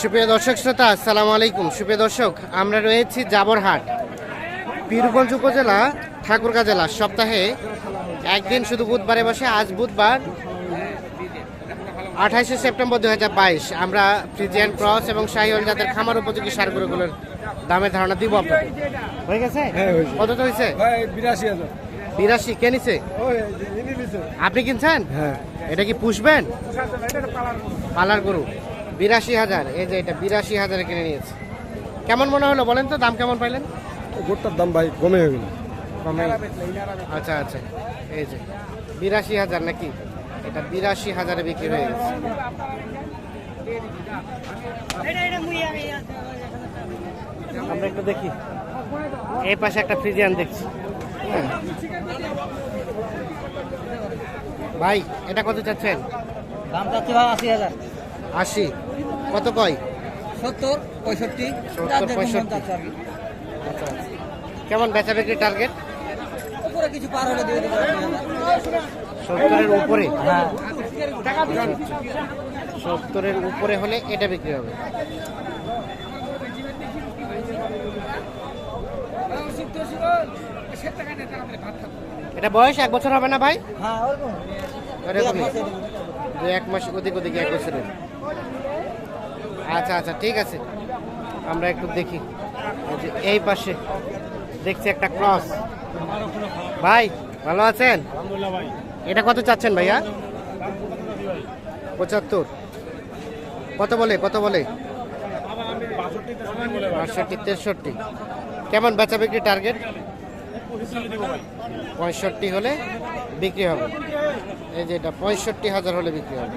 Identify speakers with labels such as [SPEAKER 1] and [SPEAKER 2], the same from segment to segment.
[SPEAKER 1] সুপ্রিয় দর্শক শ্রোতা আসসালামু আলাইকুম। সুপ্রিয় দর্শক আমরা রয়েছি জাবরহাট পীরগঞ্জ উপজেলা ঠাকুরগাঁ জেলা। সপ্তাহে একদিন শুধু বুধবারে বসে আজ বুধবার আঠাশে সেপ্টেম্বর দু হাজার বাইশ। আমরা ফ্রিজিয়ান ক্রস এবং শাহিওয়াল জাতের খামার উপযোগী সারগুলোগুলোর দামের ধারণা দিব আপনাকে হয়ে গেছে?
[SPEAKER 2] হ্যাঁ,
[SPEAKER 1] কত তো হয়েছে?
[SPEAKER 2] বিরাশি হাজার।
[SPEAKER 1] বিরাশি কে নিছে? আপনি কিনছেন?
[SPEAKER 2] হ্যাঁ।
[SPEAKER 1] এটা কি পুষবেন? পালার গরু। বিরাশি হাজার। এই যে এটা বিরাশি হাজারে কিনে নিয়েছে। কেমন মনে হলো বলেন তো? দাম কেমন পাইলেন?
[SPEAKER 2] গোটার দাম ভাই কমে হয়ে গেল।
[SPEAKER 1] কমে আচ্ছা আচ্ছা। এই যে বিরাশি হাজার নাকি? এটা বিরাশি হাজারে বিক্রি হয়ে গেছে। আমরা একটু দেখি। এই পাশে একটা ফ্রিজিয়ান দেখছি। হ্যাঁ। ভাই এটা কত চাচ্ছেন?
[SPEAKER 3] দাম চাচ্ছি ভাই আশি হাজার।
[SPEAKER 1] আশি। কত কয়?
[SPEAKER 3] সত্তর পঁয়ষট্টি।
[SPEAKER 1] সত্তর, পঁয়ষট্টি। আচ্ছা আচ্ছা। কেমন বেচা বিক্রি টার্গেট
[SPEAKER 3] উপরে কিছু পার হলে দিয়ে দেবো
[SPEAKER 1] সত্তরের উপরে?
[SPEAKER 3] হ্যাঁ।
[SPEAKER 1] সত্তরের উপরে হলে এটা বিক্রি হবে। এটা বয়স এক বছর হবে না ভাই?
[SPEAKER 3] হ্যাঁ
[SPEAKER 1] দু এক মাস ওদিক ওদিকে এক বছরের। আচ্ছা আচ্ছা ঠিক আছে। আমরা একটু দেখি। এই পাশে দেখছি একটা ক্রস। ভাই, ভালো আছেন? এটা কত চাচ্ছেন ভাইয়া? পঁচাত্তর। কত বলে কত বলে? বাষট্টি, তেষট্টি। কেমন বেচা বিক্রি টার্গেট? পঁয়ষট্টি হলে বিক্রি হবে। এই যে এটা, পঁয়ষট্টি হাজার হলে বিক্রি হবে।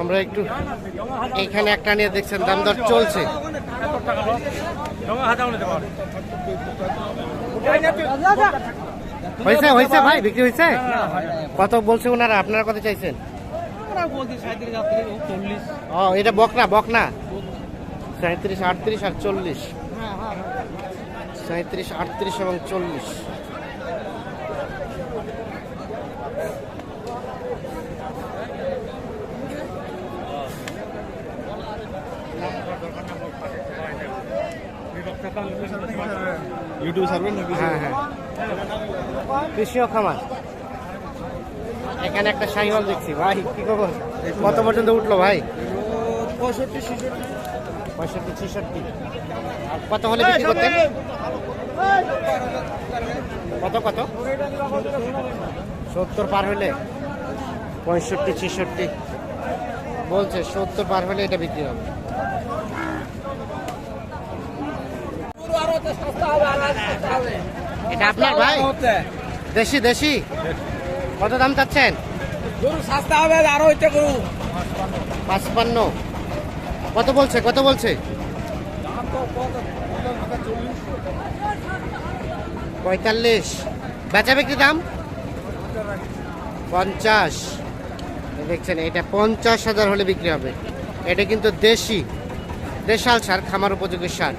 [SPEAKER 1] আমরা একটু এইখানে একটা নিয়ে দেখছেন, দাম দর চলছে। হয়েছে হয়েছে ভাই, বিক্রি হয়েছে? কত বলছে ওনারা? আপনারা কত চাইছেন? ও, এটা বকনা বকনা। সাঁত্রিশ আটত্রিশ আর চল্লিশ। সাঁত্রিশ আটত্রিশ এবং চল্লিশ।
[SPEAKER 2] ইউটিউব সার্ভে
[SPEAKER 1] হ্যাঁ হ্যাঁ। কৃষিও খামার এখানে একটা সাইহল দেখছি ভাই কি খবর? কত পর্যন্ত উঠল ভাই?
[SPEAKER 2] পঁয়ষট্টি ছেষট্টি।
[SPEAKER 1] পঁয়ষট্টি ছেষট্টি। কত হলে বিক্রি করতেন কত কত? সত্তর পার হলে। পঁয়ষট্টি ছেষট্টি। বলছে সত্তর পার হলে এটা বিক্রি হবে। এটা আপনার ভাই? দেশি দেশি? কত দাম চাচ্ছেন?
[SPEAKER 3] গরু সস্তা হবে আরও হইতে গরু।
[SPEAKER 1] পাঁচপান্ন। কত বলছে কত বলছে? পঁয়তাল্লিশ। বেচা বিক্রি দাম? পঞ্চাশ। দেখছেন এটা পঞ্চাশ হাজার হলে বিক্রি হবে। এটা কিন্তু দেশি। দেশাল সার খামার উপযোগী সার।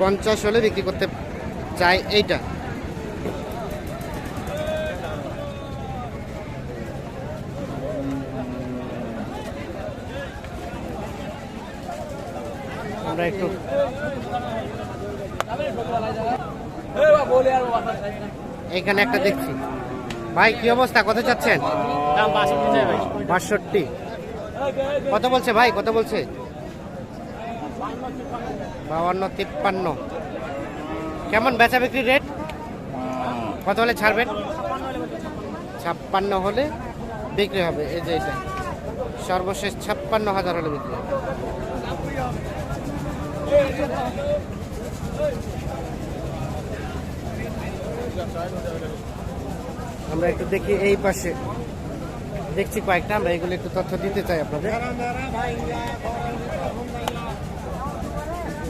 [SPEAKER 1] পঞ্চাশ হলে বিক্রি করতে চাই এইটা। আমরা একটু এখানে একটা দেখছি। ভাই, কি অবস্থা? কত চাচ্ছেন?
[SPEAKER 3] বাষট্টি।
[SPEAKER 1] কত বলছে ভাই? কত বলছে? বাউান্ন, তিপ্পান্ন। কেমন বেচা বিক্রি রেট কত হলে ছাড়বেন? ছাপ্পান্ন হলে বিক্রি হবে, এই যে এটা। সর্বশেষ ছাপ্পান্ন হাজার হলে বিক্রি আমরা একটু দেখি এই পাশে। দেখছি কয়েকটা, আমরা এগুলো একটু তথ্য দিতে চাই আপনাদের।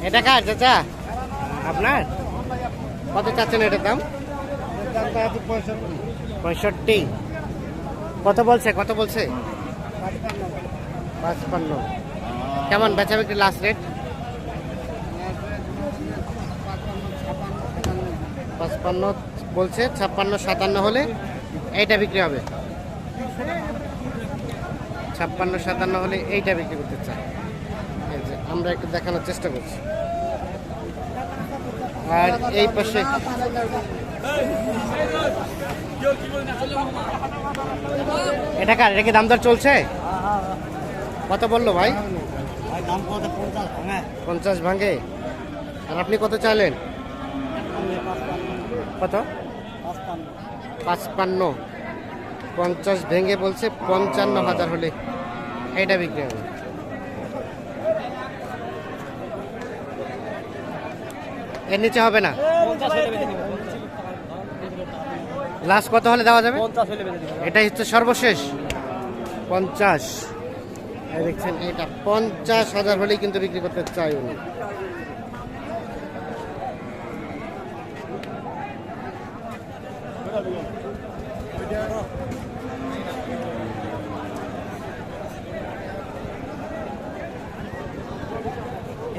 [SPEAKER 1] এটা কার চাচা? আপনার? কত চাচ্ছেন এটার দাম? পঁয়ষট্টি। কত বলছে কত বলছে? পাঁচপান্ন। কেমন বেচা বিক্রি লাস্ট রেট পাঁচপান্ন বলছে ছাপ্পান্ন সাতান্ন হলে এইটা বিক্রি হবে। ছাপ্পান্ন সাতান্ন হলে এইটা বিক্রি করতে চাই এই যে আমরা একটু দেখানোর চেষ্টা করছি। আর এই পাশে এটা কার? এটা কি দাম দর চলছে? কত বলল ভাই?
[SPEAKER 3] পঞ্চাশ ভাঙে।
[SPEAKER 1] আর আপনি কত চাইলেন? কত? পাঁচপান্ন। পঞ্চাশ ভেঙে বলছে পঞ্চান্ন হাজার হলে। এটা বিক্রি হবে। এর নিচে হবে না? লাস্ট কত হলে দেওয়া যাবে? এটাই হচ্ছে সর্বশেষ। পঞ্চাশ। দেখছেন এটা পঞ্চাশ হাজার হলেই কিন্তু বিক্রি করতে চাই উনি।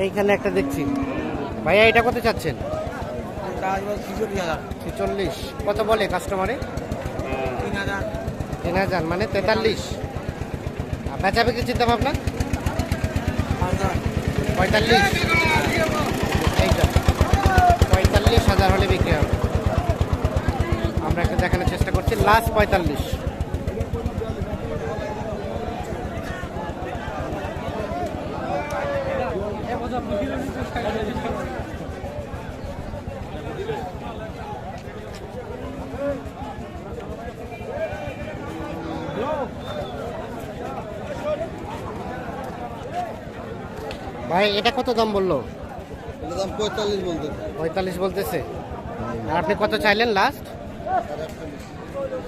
[SPEAKER 1] এইখানে একটা দেখছি। ভাইয়া এটা কত চাচ্ছেন? ছেচল্লিশ কত বলে কাস্টমারে
[SPEAKER 3] তিন হাজার।
[SPEAKER 1] মানে তেতাল্লিশ। বেচা বিক্রি চিন্তা ভাবনা পঁয়তাল্লিশ। এইটা। পঁয়তাল্লিশ হাজার হলে বিক্রি হবে। আমরা একটা দেখানোর চেষ্টা করছি। লাস্ট পঁয়তাল্লিশ। ভাই এটা কত দাম বলল?
[SPEAKER 2] দাম পঁয়তাল্লিশ বলতে
[SPEAKER 1] পঁয়তাল্লিশ বলতেছে। আর আপনি কত চাইলেন লাস্ট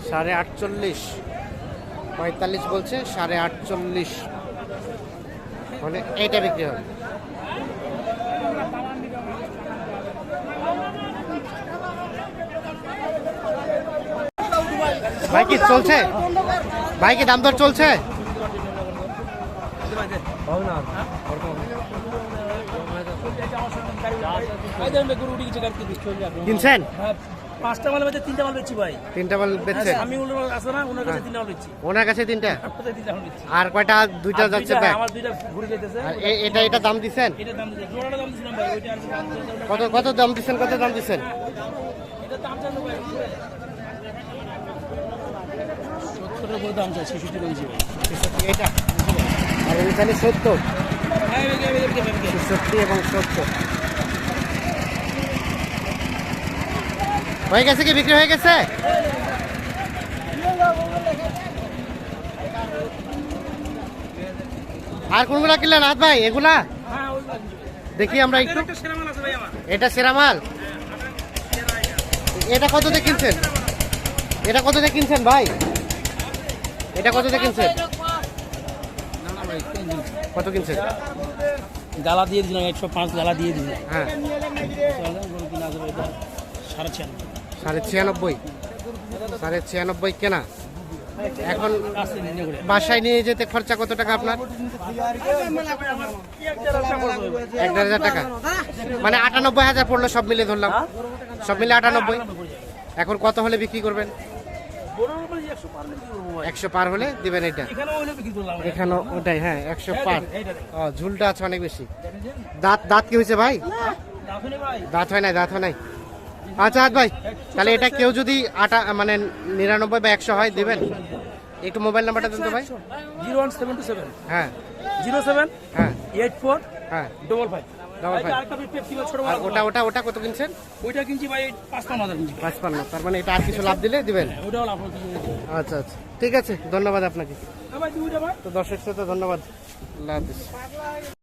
[SPEAKER 1] সাড়ে আটচল্লিশ। পঁয়তাল্লিশ বলছে সাড়ে আটচল্লিশ। মানে এইটা বিক্রি হবে। ভাই কি চলছে? ভাই কি দাম দর চলছে? কিনছেন?
[SPEAKER 3] পাঁচটা মাল বেচে তিনটা মাল বেচছি ভাই।
[SPEAKER 1] তিনটা মাল বেচছে
[SPEAKER 3] আমি আছে না ওনার কাছে তিনটা মাল বেচছি
[SPEAKER 1] ওনার কাছে তিনটা?
[SPEAKER 3] তিনটা মাল বেচছি
[SPEAKER 1] আর কয়টা দুইটা যাচ্ছে ব্যাগ?
[SPEAKER 3] আমার দুইটা ঘুরে যেতেছে।
[SPEAKER 1] এটা এটা দাম দিছেন
[SPEAKER 3] এটা দাম দিচ্ছে। জোড়াটা দাম দিছিলাম ভাই ওইটা আর কি দাম দিচ্ছে, ওটা-
[SPEAKER 1] কত কত দাম দিছেন কত দাম দিছেন
[SPEAKER 3] এটা দাম জানো ভাই সত্তরের উপরে দাম চাই রয়েছে
[SPEAKER 1] এটা? আর এখানে সত্তর। এবং সত্তর। হয়ে গেছে কি? বিক্রি হয়ে গেছে? আর কোনগুলা কিনলেন? হাত ভাই এগুলা?
[SPEAKER 3] হ্যাঁ,
[SPEAKER 1] দেখি আমরা একটু। এটা সেরা মাল? এটা কত দিয়ে কিনছেন? এটা কত দিয়ে কিনছেন ভাই? এটা কত দিয়ে কিনছেন? কত কিনছেন?
[SPEAKER 3] গালা দিয়ে দিলাম একশো পাঁচ গালা দিয়ে দিলাম।
[SPEAKER 1] হ্যাঁ।
[SPEAKER 3] সাড়ে ছিয়ানব্বই।
[SPEAKER 1] সাড়ে ছিয়ানব্বই। সাড়ে ছিয়ানব্বই কেনা। এখন বাসায় নিয়ে যেতে খরচা কত টাকা আপনার? এক দেড় হাজার টাকা। মানে আটানব্বই হাজার পড়ল সব মিলে ধরলাম। সব মিলে আটানব্বই। এখন কত হলে বিক্রি করবেন? একশো পার হলে দিবেন এটা।
[SPEAKER 3] এখানে
[SPEAKER 1] ওটাই হ্যাঁ একশো পার। ও ঝুলটা আছে অনেক বেশি। দাঁত দাঁত কি হয়েছে ভাই?
[SPEAKER 3] ভাই।
[SPEAKER 1] দাঁত হয় নাই দাঁত হয় নাই। আচ্ছা হাত ভাই তাহলে এটা কেউ যদি আটা মানে নিরানব্বই বা একশো হয় দিবেন? একটু মোবাইল নাম্বারটা দেন তো ভাই।
[SPEAKER 3] Zero one seven two seven.
[SPEAKER 1] হ্যাঁ।
[SPEAKER 3] জিরো সেভেন
[SPEAKER 1] হ্যাঁ।
[SPEAKER 3] এইট ফোর
[SPEAKER 1] হ্যাঁ।
[SPEAKER 3] Double five.
[SPEAKER 1] আর ওটা ওটা ওটা কত কিনছেন?
[SPEAKER 3] ওইটা কিনছি ভাই পাঁচ পাঁচ হাজার কিনছি।
[SPEAKER 1] পাঁচপান্ন তার মানে এটা আর কিছু লাভ দিলে দিবেন?
[SPEAKER 3] ওটাও লাভ
[SPEAKER 1] আচ্ছা আচ্ছা। ঠিক আছে ধন্যবাদ আপনাকে।
[SPEAKER 3] ভাই
[SPEAKER 1] তো দর্শক শ্রোতা ধন্যবাদ। আল্লাহ হাফিজ।